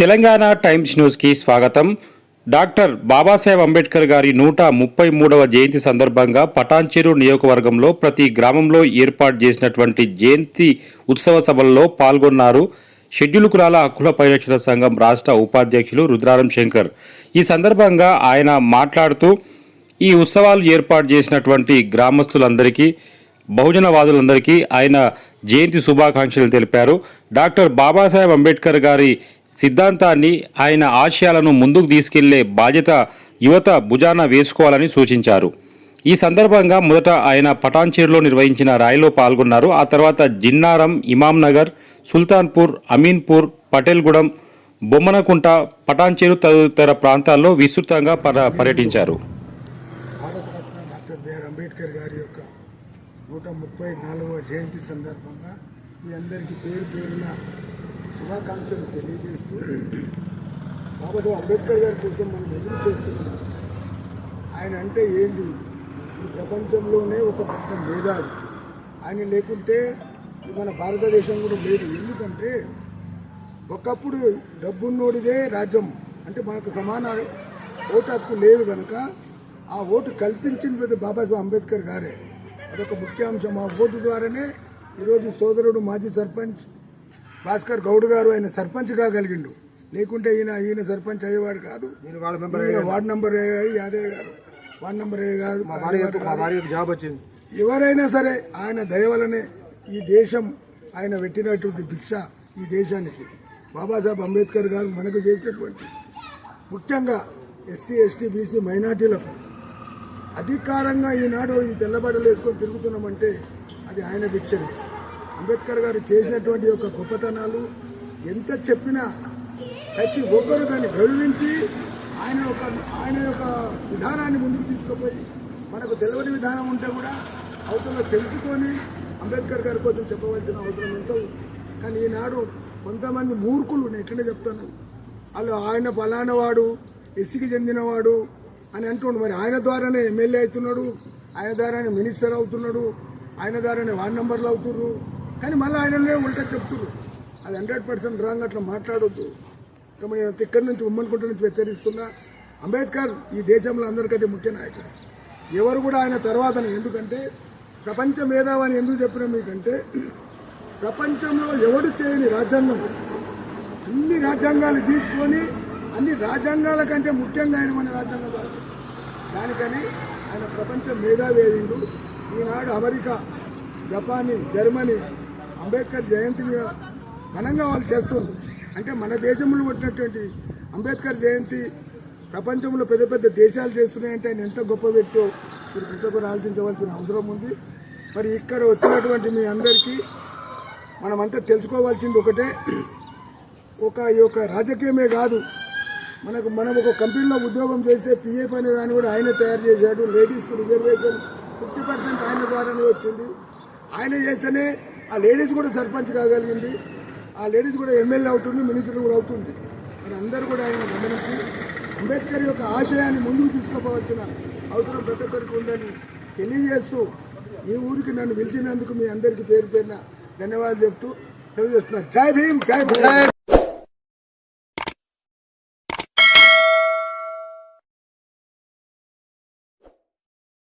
Telangana times న్యూస్కి స్వాగతం. Doctor Babasaheb Ambedkar గారి నూట ముప్పై మూడవ జయంతి సందర్భంగా పటాన్చెరు నియోజకవర్గంలో ప్రతి గ్రామంలో ఏర్పాటు చేసినటువంటి జయంతి ఉత్సవ సభల్లో పాల్గొన్నారు. షెడ్యూల్ కులాల హక్కుల పరిరక్షణ సంఘం రాష్ట్ర ఉపాధ్యక్షులు రుద్రారం శంకర్. ఈ సందర్భంగా ఆయన మాట్లాడుతూ ఈ ఉత్సవాలు ఏర్పాటు చేసినటువంటి గ్రామస్తులందరికీ బహుజనవాదులందరికీ ఆయన జయంతి శుభాకాంక్షలు తెలిపారు. డాక్టర్ బాబాసాహెబ్ అంబేద్కర్ గారి సిద్ధాంతాన్ని ఆయన ఆశయాలను ముందుకు తీసుకెళ్ళే బాధ్యత యువత భుజాన వేసుకోవాలని సూచించారు. ఈ సందర్భంగా మొదట ఆయన పటాన్చేరులో నిర్వహించిన ర్యాలీలో పాల్గొన్నారు. ఆ తర్వాత జిన్నారం ఇమాంనగర్ సుల్తాన్పూర్ అమీన్పూర్ పటేల్గూడెం బొమ్మనకుంట పటాన్చేరు తదితర ప్రాంతాల్లో విస్తృతంగా పర్యటించారు. అంబేద్కర్ గారి యొక్క నూట ముప్పై నాలుగవ జయంతి సందర్భంగా మీ అందరికీ పేరు పేరున శుభాకాంక్షలు తెలియజేస్తూ బాబాసాహెబ్ అంబేద్కర్ గారి కోసం మనం ఎదురు చేస్తున్నాం? ఆయన అంటే ఏంది? ఈ ప్రపంచంలోనే ఒక పెద్ద మేధావి. ఆయన లేకుంటే మన భారతదేశం కూడా లేదు. ఎందుకంటే ఒకప్పుడు డబ్బున్నోడిదే రాజ్యం. అంటే మనకు సమాన ఓటు హక్కు లేదు కనుక ఆ ఓటు కల్పించింది పెద్ద బాబాసాహెబ్ అంబేద్కర్ గారే. అదొక ముఖ్యాంశం. ఆ ఓటు ద్వారానే ఈరోజు సోదరుడు మాజీ సర్పంచ్ భాస్కర్ గౌడ్ గారు ఆయన సర్పంచ్ కాగలిగిండు లేకుంటే ఈయన ఈయన సర్పంచ్ అయ్యేవాడు కాదు. వార్డు నంబర్ అయ్యాడు యాదయ్య గారు. వార్డు నంబర్ అయ్యే కాదు. జాబ్ వచ్చింది. ఎవరైనా సరే ఆయన దయ వలనే ఈ దేశం ఆయన పెట్టినటువంటి భిక్ష ఈ దేశానికి. బాబాసాహెబ్ అంబేద్కర్ గారు మనకు చేసినటువంటి ముఖ్యంగా ఎస్సీ ఎస్టీ బీసీ మైనార్టీలకు అధికారంగా ఈనాడు ఈ తెల్లబట్టలు వేసుకొని తిరుగుతున్నామంటే అది ఆయన భిక్షనే. అంబేద్కర్ గారు చేసినటువంటి యొక్క గొప్పతనాలు ఎంత చెప్పినా ప్రతి ఒక్కరు దాన్ని గౌరవించి ఆయన యొక్క ఆయన యొక్క విధానాన్ని ముందుకు తీసుకుపోయి మనకు తెలియని విధానం ఉంటే కూడా అవతల తెలుసుకొని అంబేద్కర్ గారి కోసం చెప్పవలసిన అవసరం ఎంతో కానీ ఈనాడు కొంతమంది మూర్ఖులు నేను ఎట్లనే చెప్తాను వాళ్ళు ఆయన ఫలానవాడు ఎస్సీకి చెందినవాడు అని అంటుండు. మరి ఆయన ద్వారానే ఎమ్మెల్యే అవుతున్నాడు ఆయన ద్వారానే మినిస్టర్ అవుతున్నాడు ఆయన ద్వారానే వార్డ్ నెంబర్లు అవుతున్నారు కానీ మళ్ళీ ఆయననే ఉల్టా చెప్తున్నారు అది హండ్రెడ్ పర్సెంట్ రాంగ్ అట్లా మాట్లాడొద్దు. కాబట్టి నేను ఇక్కడి నుంచి ఉమ్మనుకుంట నుంచి హెచ్చరిస్తున్నా అంబేద్కర్ ఈ దేశంలో అందరికంటే ముఖ్య నాయకుడు. ఎవరు కూడా ఆయన తర్వాతనే ఎందుకంటే ప్రపంచ మేధావని ఎందుకు చెప్పిన మీకంటే ప్రపంచంలో ఎవడు చేయని రాజ్యాంగం అన్ని రాజ్యాంగాలు తీసుకొని అన్ని రాజ్యాంగాల కంటే ముఖ్యంగా ఆయన మన రాజ్యాంగం భాష దానికని ఆయన ప్రపంచ మేధావి అయ్యిండు. ఈనాడు అమెరికా జపానీ జర్మనీ అంబేద్కర్ జయంతిని ఘనంగా వాళ్ళు చేస్తున్నారు. అంటే మన దేశంలో ఉన్నటువంటి అంబేద్కర్ జయంతి ప్రపంచంలో పెద్ద పెద్ద దేశాలు చేస్తున్నాయంటే ఆయన ఎంత గొప్ప వ్యక్తో మీరు ప్రతి ఒక్కరు ఆలోచించవలసిన అవసరం ఉంది. మరి ఇక్కడ వచ్చినటువంటి మీ అందరికీ మనమంతా తెలుసుకోవాల్సింది ఒకటే. ఒక ఈ యొక్క రాజకీయమే కాదు మనకు మనం ఒక కంపెనీలో ఉద్యోగం చేస్తే పిఏ అనే దాన్ని కూడా ఆయన తయారు చేశాడు. లేడీస్కి రిజర్వేషన్ ఫిఫ్టీ పర్సెంట్ ఆయన ద్వారానే వచ్చింది. ఆయన చేస్తేనే ఆ లేడీస్ కూడా సర్పంచ్ కాగలిగింది. ఆ లేడీస్ కూడా ఎమ్మెల్యే అవుతుంది మినిస్టర్ కూడా అవుతుంది. మరి అందరూ కూడా ఆయన గమనించి అంబేద్కర్ యొక్క ఆశయాన్ని ముందుకు తీసుకుపోవచ్చిన అవసరం ప్రతి ఒక్కరికి ఉందని తెలియజేస్తూ ఈ ఊరికి నన్ను పిలిచినందుకు మీ అందరికీ పేరు పేరున ధన్యవాదాలు చెప్తూ తెలియజేస్తున్నారు జై భీమ్ జై భీమ్.